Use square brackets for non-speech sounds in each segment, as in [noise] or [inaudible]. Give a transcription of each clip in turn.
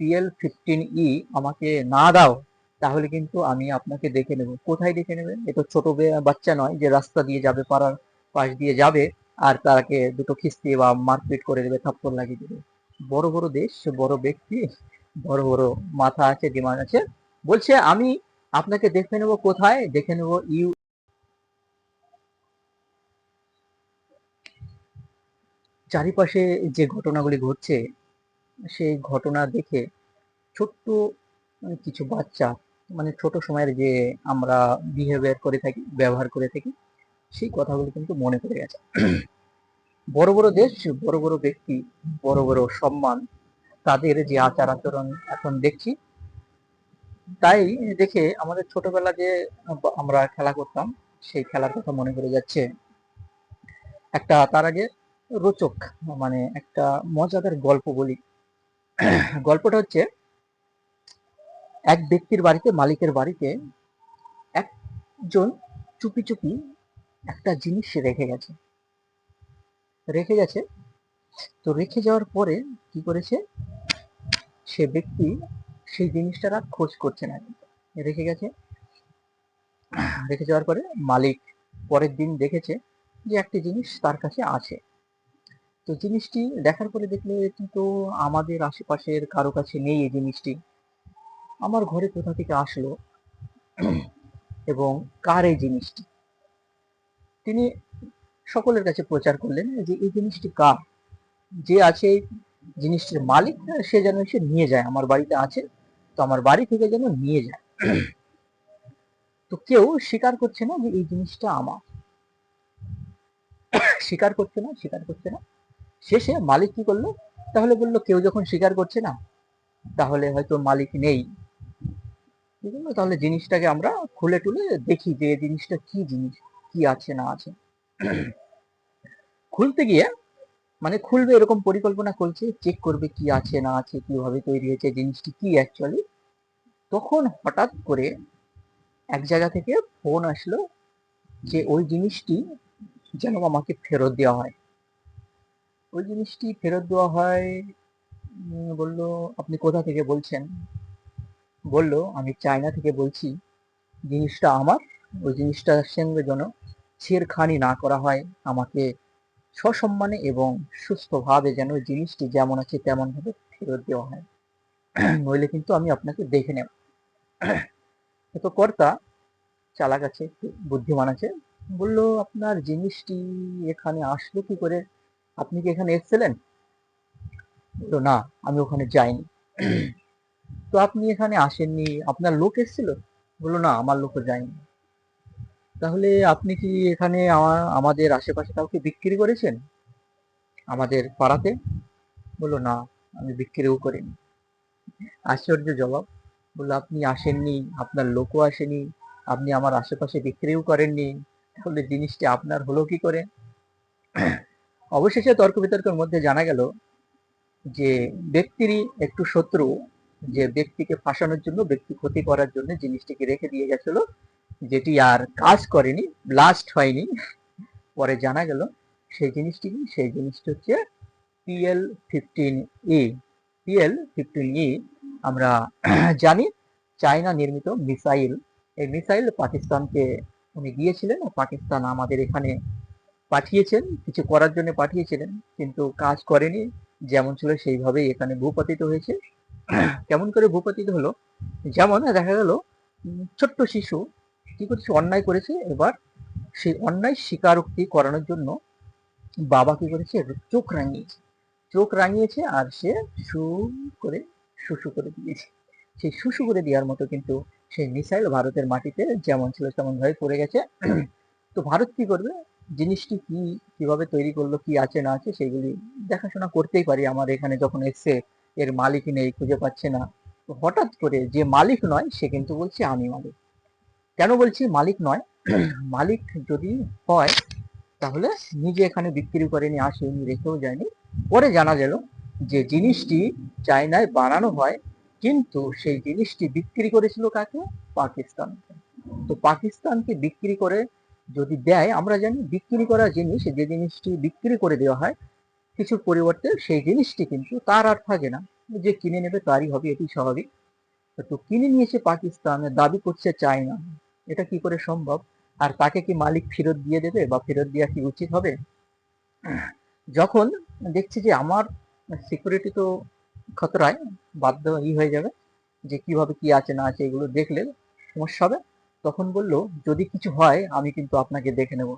PL fifteen ই আমাকে না দাও, তাহলে কিন্তু আমি আপনাকে দেখে নেব। কোথায় দেখে নেবেন এ তো ছোট বাচ্চা নয় যে রাস্তা দিয়ে যাবে, পাড়ার পাশ দিয়ে যাবে, আর তাকে দুটো খিস্তি বা মারপিট করে দেবে, থাপ্পড় লাগিয়ে দেবে। বড় বড় দেশ, বড় ব্যক্তি, বড় বড় মাথা আছে দিমাগ আছে। বলছে, আমি আপনাকে দেখে নেব কোথায়? দেখে নেব ইউ চারিপাশে যে ঘটনাগুলি ঘটছে সেই ঘটনা দেখে ছোট্ট মানে কিছু বাচ্চা মানে ছোট সময়ের যে আমরা বিহেভিয়ার করে থাকি, ব্যবহার করে থাকি, সেই কথাগুলো কিন্তু মনে পড়ে গেছে। বড় বড় দেশ, বড় বড় ব্যক্তি, বড় বড় সম্মান, তাদের যে আচার আচরণ এখন দেখছি, তাই দেখে আমাদের ছোটবেলা যে আমরা খেলা করতাম, সেই খেলার কথা মনে পড়ে যাচ্ছে। একটা তার আগে রোচক মানে একটা মজাদার গল্প বলি। গল্পটা হচ্ছে, এক ব্যক্তির বাড়িতে, মালিকের বাড়িতে একজন চুপি চুপি একটা জিনিস রেখে গেছে। রেখে গেছে। তো রেখে যাওয়ার পরে কি করেছে? সে ব্যক্তি সেই জিনিসটার আর খোঁজ করছে না। রেখে গেছে। রেখে যাওয়ার পরে মালিক পরের দিন দেখেছে যে একটি জিনিস তার কাছে আছে। তো জিনিসটি দেখার পরে দেখল এটি তো আমাদের আশেপাশের কারও কাছে নেই এই জিনিসটি। আমার ঘরে কোথা থেকে আসলো [clears throat] এবং কার এই জিনিসটি? তিনি সকলের কাছে প্রচার করলেন যে এই জিনিসটি কার? যে আছে জিনিসটির মালিক সে যেন এসে নিয়ে যায়। আমার বাড়িতে আছে, তো আমার বাড়ি থেকে যেন নিয়ে যায়। [clears throat] তো কেউ স্বীকার করছে না যে এই জিনিসটা আমার। [clears throat] স্বীকার করছে না, স্বীকার করছে না। শেষে মালিক কি করল? তাহলে বলল, কেউ যখন স্বীকার করছে না, তাহলে হয়তো মালিক নেই। তাহলে জিনিসটাকে আমরা খুলে টুলে দেখি যে জিনিসটা কি জিনিস, কি আছে, না আছে। খুলতে গিয়ে মানে খুলবে এরকম পরিকল্পনা করছে চেক করবে কি আছে, না আছে, কীভাবে তৈরি হয়েছে, জিনিসটি কি অ্যাকচুয়ালি তখন হঠাৎ করে এক জায়গা থেকে ফোন আসলো যে ওই জিনিসটি যেন আমাকে ফেরত দেওয়া হয়। ওই জিনিসটি ফেরত দেওয়া হয় বলল, আপনি কোথা থেকে বলছেন? বলল, আমি চায়না থেকে বলছি। জিনিসটা আমার, ওই জিনিসটার সঙ্গে যেন ছেড়খানি না করা হয় আমাকে সসম্মানে এবং সুস্থভাবে যেন ওই জিনিসটি যেমন আছে তেমনভাবে ফেরত দেওয়া হয়। নইলে কিন্তু আমি আপনাকে দেখে নেব। [clears throat] তো কর্তা চালাক আছে বুদ্ধিমান আছে, বলল, আপনার জিনিসটি এখানে আসলো কি করে? আপনি কি এখানে এসেছিলেন? বলল না আমি ওখানে যাইনি। [clears throat] তো আপনি এখানে আসেননি আপনার লোক এসেছিল? বলল না আমার লোকও যায়নি। তাহলে আপনি কি এখানে আমাদের আশেপাশে কাউকে বিক্রি করেছেন? আমাদের পাড়াতে? বলল না আমি বিক্রিও করিনি। আশ্চর্য জবাব। বলল আপনি আসেননি আপনার লোকও আসেনি আপনি আমার আশেপাশে বিক্রিও করেননি তাহলে জিনিসটি আপনার হলো কি করে? অবশেষে তর্ক বিতর্কের মধ্যে জানা গেল যে ব্যক্তিরই একটু শত্রু, যে ব্যক্তিকে ফাঁসানোর জন্য, ব্যক্তি ক্ষতি করার জন্য জিনিসটিকে রেখে দিয়ে গেছিল, যেটি আর কাজ করেনি ব্লাস্ট হয়নি। পরে জানা গেল সেই জিনিসটি কি সেই জিনিসটি হচ্ছে PL fifteen E PL fifteen E আমরা [clears throat] জানি, চায়না নির্মিত মিসাইল। এই মিসাইল পাকিস্তানকে, উনি দিয়েছিলেন পাকিস্তান আমাদের এখানে পাঠিয়েছেন, কিছু করার জন্য পাঠিয়েছিলেন, কিন্তু কাজ করেনি, যেমন ছিল সেইভাবেই এখানে ভূপাতিত হয়েছে। কেমন করে ভূপাতিত হলো? যেমন দেখা গেল ছোট্ট শিশু, কি করছে? অন্যায় করেছে, এবার সেই অন্যায় স্বীকারোক্তি করানোর জন্য বাবা কি করেছে? চোখ রাঙিয়েছে। চোখ রাঙিয়েছে আর সে সু করে, শুশু করে দিয়েছে। সেই শুশু করে দেওয়ার মতো কিন্তু সেই মিসাইল ভারতের মাটিতে যেমন ছিল তেমন ভাবে পড়ে গেছে। তো ভারত কি করবে? জিনিসটি কি, কীভাবে তৈরি করল, কি আছে, না আছে, সেগুলি দেখাশোনা করতেই পারি। আমার এখানে যখন এসছে, এর মালিক নেই, খুঁজে পাচ্ছে না। হঠাৎ করে যে মালিক নয়, সে কিন্তু বলছে, আমি মালিক। কেন বলছি মালিক নয়? [clears throat] মালিক যদি হয়, তাহলে নিজে এখানে বিক্রি করেনি, আসেনি, রেখেও যায়নি। পরে জানা গেল যে জিনিসটি চায়নায় বানানো হয়, কিন্তু সেই জিনিসটি বিক্রি করেছিল কাকে? পাকিস্তানকে। তো পাকিস্তানকে বিক্রি করে যদি দেয়, আমরা জানি বিক্রি করা জিনিস, যে জিনিসটি বিক্রি করে দেওয়া হয়, কিছুর পরিবর্তে সেই জিনিসটি কিন্তু তার আর থাকে না। যে কিনে নেবে তারই হবে, এটি স্বাভাবিক। তো কিনে নিয়েছে পাকিস্তান, দাবি করছে চায়না, এটা কি করে সম্ভব? আর তাকে কি মালিক ফেরত দিয়ে দেবে বা ফেরত দেওয়া কি উচিত হবে? যখন দেখছি যে আমার সিকিউরিটি তো খতরায়, বাধ্য ই হয়ে যাবে যে কীভাবে কি আছে না আছে এগুলো দেখলে সমস্যা হবে। তখন বলল, যদি কিছু হয়, আমি কিন্তু আপনাকে দেখে নেব।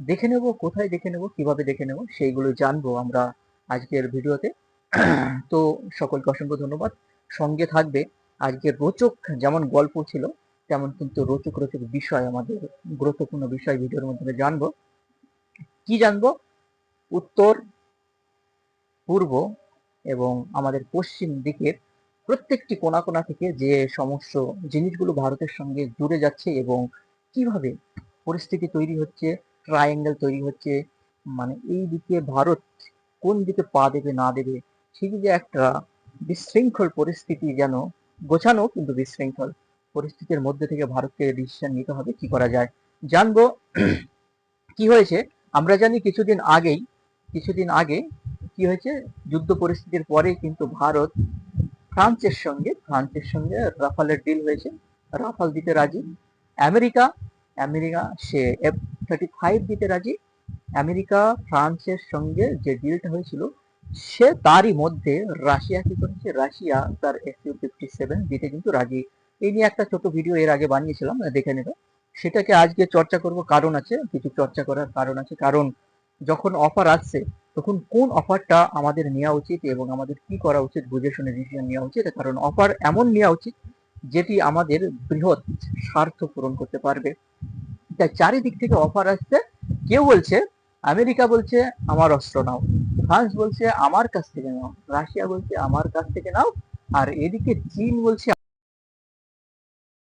দেখে নেব, কোথায় দেখে নেব, কীভাবে দেখে নেব, সেইগুলো জানব আমরা আজকের ভিডিওতে। [clears throat] তো সকলকে অসংখ্য ধন্যবাদ। সঙ্গে থাকবে আজকের রোচক যেমন গল্প ছিল, তেমন কিন্তু রোচক রোচক বিষয় আমাদের, গুরুত্বপূর্ণ বিষয় ভিডিওর মাধ্যমে জানব। কি জানব? উত্তর, পূর্ব এবং আমাদের পশ্চিম দিকের প্রত্যেকটি কোনা কোনা থেকে যে সমস্ত জিনিসগুলো ভারতের সঙ্গে জুড়ে যাচ্ছে এবং কীভাবে পরিস্থিতি তৈরি হচ্ছে ট্রায়াঙ্গেল তৈরি হচ্ছে মানে এই দিকে ভারত কোন দিকে পা দেবে, না দেবে, সেই যে একটা বিশৃঙ্খল পরিস্থিতি যেন গোছানো কিন্তু বিশৃঙ্খল পরিস্থিতির মধ্যে থেকে ভারতকে ডিসিশন নিতে হবে, কি করা যায়। জানব [clears throat] কি হয়েছে। আমরা জানি কিছুদিন আগেই, কিছুদিন আগে কি হয়েছে, যুদ্ধ পরিস্থিতির পরে কিন্তু ভারত ফ্রান্সের সঙ্গে ফ্রান্সের সঙ্গে রাফালের ডিল হয়েছে। রাফাল দিতে রাজি। আমেরিকা আমেরিকা, সে এফ থার্টি ফাইভ দিতে রাজি। আমেরিকা, ফ্রান্সের সঙ্গে যে ডিলটা হয়েছিল, সে তারই মধ্যে রাশিয়া কি করেছে? রাশিয়া তার এস ইউ ফিফটি সেভেন দিতে কিন্তু রাজি। এই নিয়ে একটা ছোট ভিডিও এর আগে বানিয়েছিলাম, দেখে নেবে। সেটাকে আজকে চর্চা করব, কারণ আছে, কিছু চর্চা করার কারণ আছে। কারণ যখন অফার আসছে, তখন কোন অফারটা আমাদের নেওয়া উচিত এবং আমাদের কি করা উচিত বুঝে শুনে ডিসিশন নেওয়া উচিত? কারণ অফার এমন নেওয়া উচিত যেটি আমাদের বৃহৎ স্বার্থ পূরণ করতে পারবে। তাই চারিদিক থেকে অফার আসছে, কেউ বলছে, আমেরিকা বলছে, আমার অস্ত্র নাও। ফ্রান্স বলছে, আমার কাছ থেকে নাও। রাশিয়া বলছে, আমার কাছ থেকে নাও। আর এদিকে চীন বলছে,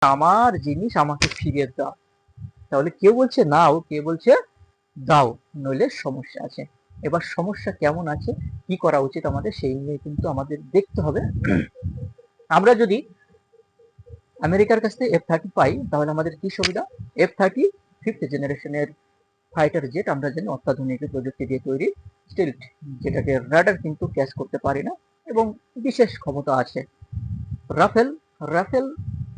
আমার জিনিস আমাকে ফিরিয়ে দাও। তাহলে কেউ বলছে, নাও। কে বলছে দাও, নইলে সমস্যা আছে। এবার সমস্যা কেমন আছে, কি করা উচিত আমাদের, সেই নিয়ে কিন্তু আমাদের দেখতে হবে। আমরা যদি আমেরিকার কাছ থেকে এফ থার্টি পাই, তাহলে আমাদের কি সুবিধা? এফ থার্টি ফিফথ জেনারেশনের ফাইটার জেট আমরা জানি অত্যাধুনিক প্রযুক্তি দিয়ে তৈরি স্টিল্ট যেটাকে রাডার কিন্তু ক্যাচ করতে পারি না, এবং বিশেষ ক্ষমতা আছে। Rafale Rafale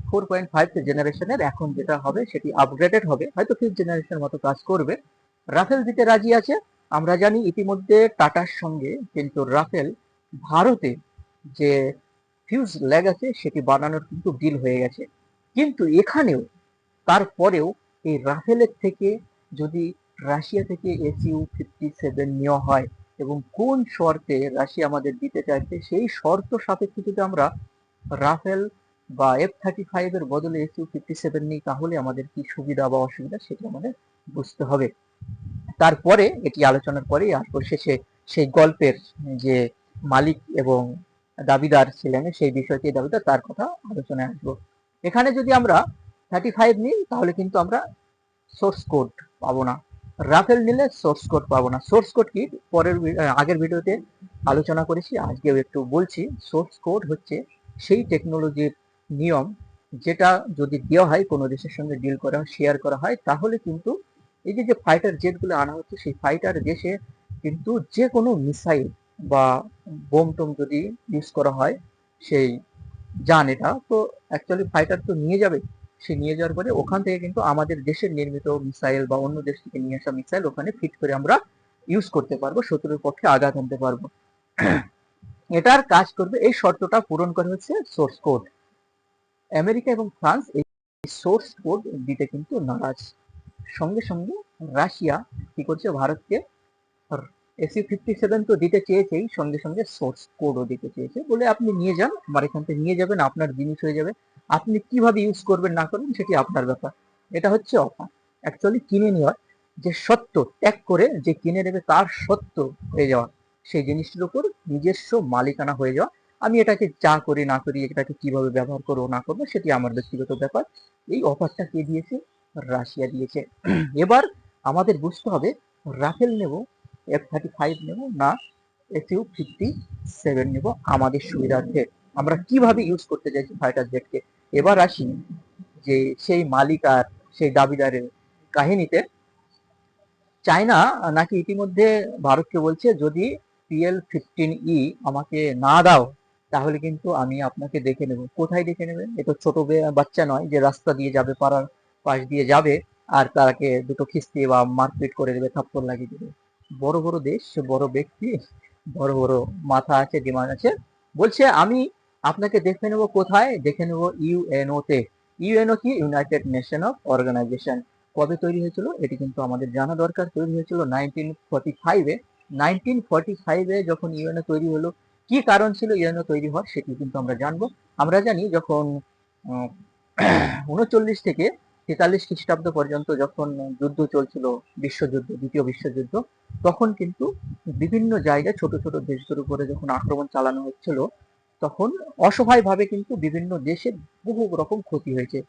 four point five জেনারেশনের এখন যেটা হবে, সেটি আপগ্রেডেড হবে, হয়তো ফিফথ জেনারেশন মতো কাজ করবে রাফেল দিতে রাজি আছে। আমরা জানি ইতিমধ্যে টাটার সঙ্গে কিন্তু রাফেল ভারতে যে ফিউজ ল্যাগ আছে, সেটি বানানোর কিন্তু ডিল হয়ে গেছে। কিন্তু এখানেও, তারপরেও এই রাফেলের থেকে যদি রাশিয়া থেকে এসইউ ফিফটি সেভেন নেওয়া হয় এবং কোন শর্তে রাশিয়া আমাদের দিতে চাইছে, সেই শর্ত সাপেক্ষে যদি আমরা রাফেল বা এফ থার্টি ফাইভ এর বদলে এসইউ ফিফটি সেভেন নিই, তাহলে আমাদের কি সুবিধা বা অসুবিধা, সেটা আমাদের বুঝতে হবে। তারপরে এটি আলোচনার পরে আসব। শেষে সেই গল্পের যে মালিক এবং দাবিদার ছিলেন, সেই বিষয়টি দাবিদার, তার কথা আলোচনায় আসব। এখানে যদি আমরা থার্টি ফাইভ নিই, তাহলে কিন্তু আমরা সোর্স কোড পাবো না। রাফেল নিলে সোর্স কোড পাবো না। সোর্স কোড কি? পরের আগের ভিডিওতে আলোচনা করেছি, আজকেও একটু বলছি। সোর্স কোড হচ্ছে সেই টেকনোলজির নিয়ম, যেটা যদি দেওয়া হয়, কোনো দেশের সঙ্গে ডিল করা শেয়ার করা হয়, তাহলে কিন্তু এই যে যে ফাইটার জেটগুলো আনা হচ্ছে, সেই ফাইটার দেশে কিন্তু যে কোনো মিসাইল বা বোম টোম যদি ইউজ করা হয়, সেই যান এটা। তো অ্যাকচুয়ালি ফাইটার তো নিয়ে যাবে। সে নিয়ে যাওয়ার পরে ওখান থেকে কিন্তু আমাদের দেশের নির্মিত মিসাইল বা অন্য দেশ থেকে নিয়ে আসা মিসাইল ওখানে ফিট করে আমরা ইউজ করতে পারব, শত্রুর পক্ষে আঘাত আনতে পারব। এটার কাজ করবে, এই শর্তটা পূরণ করে হচ্ছে সোর্স কোড আমেরিকা এবং ফ্রান্স এই সোর্স কোড দিতে কিন্তু নারাজ। সঙ্গে সঙ্গে রাশিয়া কি করছে? ভারতকে এসি ফিফটি সেভেন তো দিতে চেয়েছেই, সঙ্গে সঙ্গে সোর্স কোডও দিতে চেয়েছে। বলে আপনি নিয়ে যান, আমার এখান থেকে নিয়ে যাবেন, আপনার জিনিস হয়ে যাবে। আপনি কীভাবে ইউজ করবেন না করবেন সেটি আপনার ব্যাপার। এটা হচ্ছে অফার। অ্যাকচুয়ালি কিনে নেওয়ার যে সত্য, ত্যাগ করে যে কিনে নেবে তার সত্য হয়ে যাওয়া। সেই জিনিসটির উপর নিজস্ব মালিকানা হয়ে যাওয়া। আমি এটাকে যা করি না করি, এটাকে কীভাবে ব্যবহার করব না করব, সেটি আমার ব্যক্তিগত ব্যাপার। এই অফারটা কে দিয়েছে? রাশিয়া দিয়েছে। এবার আমাদের বুঝতে হবে, রাফেল নেব এফ থার্টি ফাইভ নেব না এসইউ ফিফটি সেভেন নেব আমাদের সুবিধার্থে। আমরা কীভাবে ইউজ করতে চাইছি ফাইটার জেটকে এবার আসি যে সেই মালিক আর সেই দাবিদারের কাহিনীতে। চায়না নাকি ইতিমধ্যে ভারতকে বলছে, যদি পিএল ফিফটিন ই আমাকে না দাও, তাহলে কিন্তু আমি আপনাকে দেখে নেব। কোথায় দেখে নেবেন এ তো ছোট বাচ্চা নয় যে রাস্তা দিয়ে যাবে পাড়ার পাশ দিয়ে যাবে আর তাকে দুটো খিস্তি বা মারপিট করে দেবে, থাপ্পড় লাগিয়ে দেবে। বড় বড় দেশ, বড় ব্যক্তি, বড় বড় মাথা আছে, ডিমান্ড আছে। বলছে, আমি আপনাকে দেখে নেব কোথায়? দেখে নেব ইউএনও তে ইউএনও কি? United nation of organisation. কবে তৈরি হয়েছিল? এটি কিন্তু আমাদের জানা দরকার। তৈরি হয়েছিল নাইনটিন ফর্টি ফাইভে নাইনটিন ফর্টি ফাইভে যখন ইউএনও তৈরি হলো, কি কারণ ছিল ইউএনও তৈরি হওয়ার সেটি কিন্তু আমরা জানব। আমরা জানি যখন উনচল্লিশ থেকে তেতাল্লিশ খ্রিস্টাব্দ পর্যন্ত যখন যুদ্ধ চলছিল, বিশ্বযুদ্ধ, দ্বিতীয় বিশ্বযুদ্ধ, তখন কিন্তু বিভিন্ন জায়গায় ছোট ছোট দেশদের উপরে যখন আক্রমণ চালানো হচ্ছিল, তখন অসহায়ভাবে কিন্তু বিভিন্ন দেশের বহু রকম ক্ষতি হয়েছে।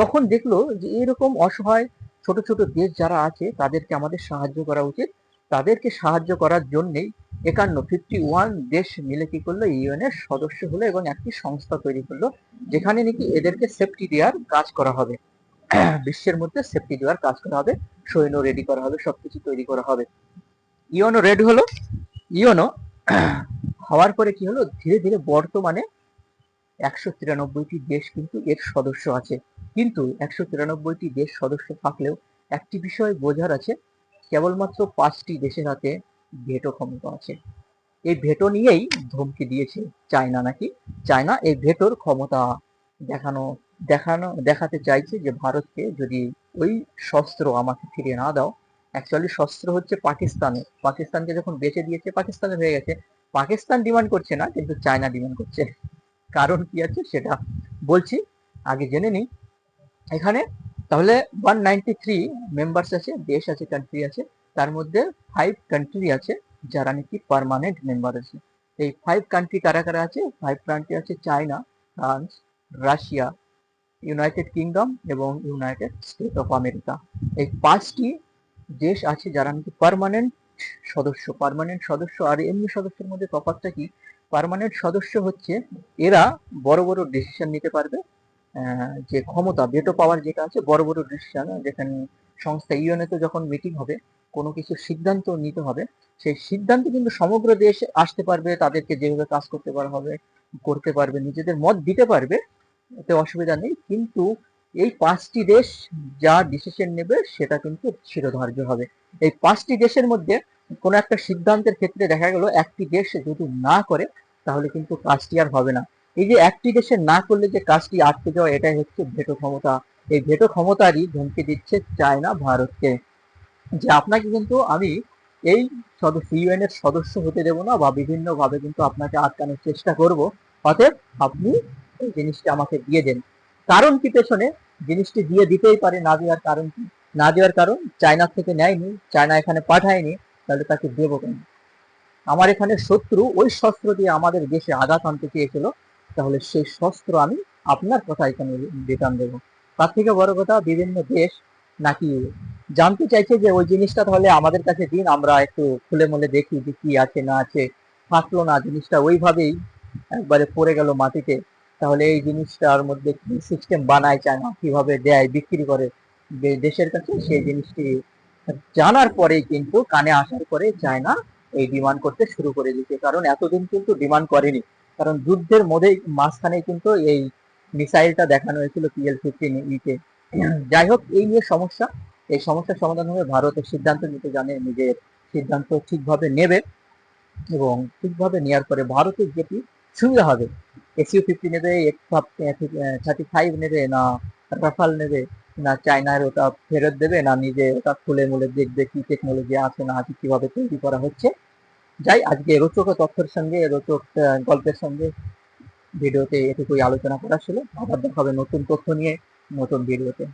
তখন দেখল যে এরকম অসহায় ছোট ছোট দেশ যারা আছে, তাদেরকে আমাদের সাহায্য করা উচিত। তাদেরকে সাহায্য করার জন্যেই একান্ন ফিফটি ওয়ান দেশ মিলে কি করল, ইউএন এর সদস্য হলো এবং একটি সংস্থা তৈরি করল, যেখানে নাকি এদেরকে সেফটি দেওয়ার কাজ করা হবে। [clears throat] বিশ্বের মধ্যে সেফটি দেওয়ার কাজ করা হবে সৈন্য রেডি করা হবে, সবকিছু তৈরি করা হবে। ইউএনও রেড হলো। ইউএনও [clears throat] হওয়ার পরে কি হলো? ধীরে ধীরে বর্তমানে একশো তিরানব্বইটি দেশ কিন্তু এর সদস্য আছে। কিন্তু একশো তিরানব্বইটি দেশ সদস্য থাকলেও একটি বিষয় বোঝার আছে, কেবলমাত্র পাঁচটি দেশের হাতে ভেটো ক্ষমতা আছে। এই ভেটো নিয়েই ধমকি দিয়েছে চায়না নাকি? চায়না এই ভেটোর ক্ষমতা দেখানো দেখানো, দেখাতে চাইছে যে ভারতকে যদি ওই শস্ত্র আমাকে ফিরিয়ে না দাও অ্যাকচুয়ালি শস্ত্র হচ্ছে পাকিস্তানে। পাকিস্তানকে যখন বেচে দিয়েছে, পাকিস্তানে হয়ে গেছে। পাকিস্তান ডিমান্ড করছে না, কিন্তু চায়না ডিমান্ড করছে। কারণ কি আছে সেটা বলছি, আগে জেনে নিই। এখানে তাহলে ওয়ান নাইনটি থ্রি মেম্বার্স আছে, দেশ আছে কান্ট্রি আছে, তার মধ্যে ফাইভ কান্ট্রি আছে যারা নাকি পার্মানেন্ট মেম্বার আছে। এই ফাইভ কান্ট্রি কারা কারা আছে? ফাইভ কান্ট্রি আছে China, France, Russia united kingdom এবং ইউনাইটেড স্টেট অফ আমেরিকা এই পাঁচটি দেশ আছে যারা নাকি পার্মানেন্ট সদস্য পার্মানেন্ট সদস্য। আর এমনি সদস্যের মধ্যে তফাৎটা কি? পার্মানেন্ট সদস্য হচ্ছে এরা বড় বড় ডিসিশন নিতে পারবে। যে ক্ষমতা ভেটো পাওয়ার যেটা আছে, বড় বড় ডিসিশন যেখানে সংস্থা ইউএনএ তে যখন মিটিং হবে, কোনো কিছু সিদ্ধান্ত নিতে হবে। সেই সিদ্ধান্ত কিন্তু সমগ্র দেশ আসতে পারবে, তাদেরকে যেভাবে কাজ করতে পারা হবে, করতে পারবে, নিজেদের মত দিতে পারবে। এতে অসুবিধা নেই, কিন্তু এই পাঁচটি দেশ যা ডিসিশন নেবে সেটা কিন্তু শিরোধার্য হবে। এই পাঁচটি দেশের মধ্যে কোনো একটা সিদ্ধান্তের ক্ষেত্রে দেখা গেল একটি দেশ যদি না করে, তাহলে কিন্তু কাজটি আর হবে না। এই যে একটি দেশে না করলে যে কাজটি আটকে যাওয়া, এটাই হচ্ছে ভেটো ক্ষমতা। এই ভেটো ক্ষমতারই ধমকি দিচ্ছে চায়না ভারতকে। যে আপনাকে কিন্তু আমি এই সদস্য ইউএন এর সদস্য হতে দেবো না বা বিভিন্ন ভাবে কিন্তু আপনাকে আটকানোর চেষ্টা করব। অতএব আপনি জিনিসটি আমাকে দিয়ে দেন। কারণ কি পেছনে? জিনিসটি দিয়ে দিতেই পারে না দেওয়ার কারণ কি? না দেওয়ার কারণ চায়না থেকে নেয়নি, চায়না এখানে পাঠায়নি, তাহলে তাকে দেবো কেন? আমার এখানে শত্রু ওই শস্ত্র দিয়ে আমাদের দেশে আঘাত আনতে চেয়েছিল, তাহলে সেই শস্ত্র আমি আপনার কথা এখানে রিটার্ন দেবো। তার থেকে বড় কথা বিভিন্ন দেশ নাকি জানতে চাইছে যে ওই জিনিসটা তাহলে আমাদের কাছে দিন, আমরা একটু খুলে মলে দেখি যে কি আছে, না আছে। থাকল না, জিনিসটা ওইভাবেই একবারে পড়ে গেল মাটিতে। তাহলে এই জিনিসটার মধ্যে কি সিস্টেম বানায় চায় না কীভাবে দেয়, বিক্রি করে দেশের কাছে, সেই জিনিসটি জানার পরেই কিন্তু কানে আসার পরে চায়না এই ডিমান্ড করতে শুরু করে দিয়েছে। কারণ এতদিন কিন্তু ডিমান্ড করেনি। কারণ যুদ্ধের মধ্যে মাঝখানে কিন্তু এই মিসাইলটা দেখানো হয়েছিল পিএল ফিফটিন ইতে। যাই হোক, এই নিয়ে সমস্যা। এই সমস্যার সমাধান হবে ভারতের সিদ্ধান্ত নিতে জানে, নিজের সিদ্ধান্ত ঠিকভাবে নেবে এবং ঠিকভাবে নেওয়ার পরে ভারতের যেটি সুবিধা হবে এসিও ফিফটি নেবে থার্টি ফাইভ নেবে না রাফাল নেবে না চায়নার ওটা ফেরত দেবে না নিজে ওটা খুলে মুলে দেখবে কি টেকনোলজি আছে না আছে কীভাবে তৈরি করা হচ্ছে যাই আজকে রোচক তথ্যের সঙ্গে রোচক গল্পের সঙ্গে ভিডিওতে এটুকুই আলোচনা করা ছিল আবার দেখা হবে নতুন তথ্য নিয়ে নতুন ভিডিওতে